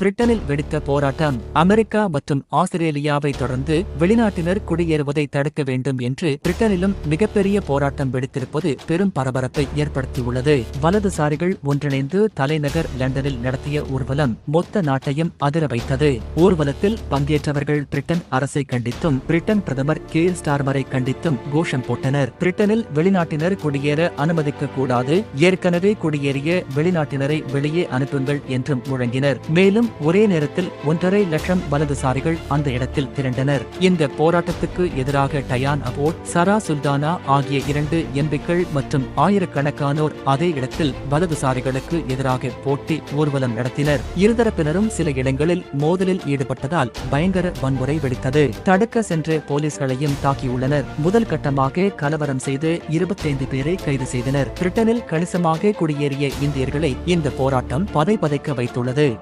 பிரிட்டனில் வெடித்த போராட்டம் அமெரிக்கா மற்றும் ஆஸ்திரேலியாவை தொடர்ந்து வெளிநாட்டினர் குடியேறுவதை தடுக்க வேண்டும் என்று பிரிட்டனிலும் மிகப்பெரிய போராட்டம் வெடித்திருப்பது பெரும் பரபரப்பை ஏற்படுத்தியுள்ளது. வலதுசாரிகள் ஒன்றிணைந்து தலைநகர் லண்டனில் நடத்திய ஊர்வலம் மொத்த நாட்டையும் அதிர வைத்தது. ஊர்வலத்தில் பங்கேற்றவர்கள் பிரிட்டன் அரசை கண்டித்தும் பிரிட்டன் பிரதமர் கே ஸ்டார்மரை கண்டித்தும் கோஷம் போட்டனர். பிரிட்டனில் வெளிநாட்டினர் குடியேற அனுமதிக்க கூடாது ஏற்கனவே குடியேறிய வெளிநாட்டினரை வெளியே அனுப்புங்கள் என்றும் முழங்கினர். மேலும் ஒரே நேரத்தில் ஒன்றரை லட்சம் வலதுசாரிகள் அந்த இடத்தில் திரண்டனர். இந்த போராட்டத்துக்கு எதிராக டயான் அபோட் சரா சுல்தானா ஆகிய இரண்டு எம்பிக்கள் மற்றும் ஆயிரக்கணக்கானோர் அதே இடத்தில் வலதுசாரிகளுக்கு எதிராக போட்டி ஊர்வலம் நடத்தினர். இருதரப்பினரும் சில இடங்களில் மோதலில் ஈடுபட்டதால் பயங்கர வன்முறை வெடித்தது. தடுக்க சென்ற போலீஸ்களையும் தாக்கியுள்ளனர். முதல் கட்டமாக கலவரம் செய்து இருபத்தைந்து பேரை கைது செய்தனர். பிரிட்டனில் கணிசமாக குடியேறிய இந்தியர்களை இந்த போராட்டம் பதை பதைக்க வைத்துள்ளது.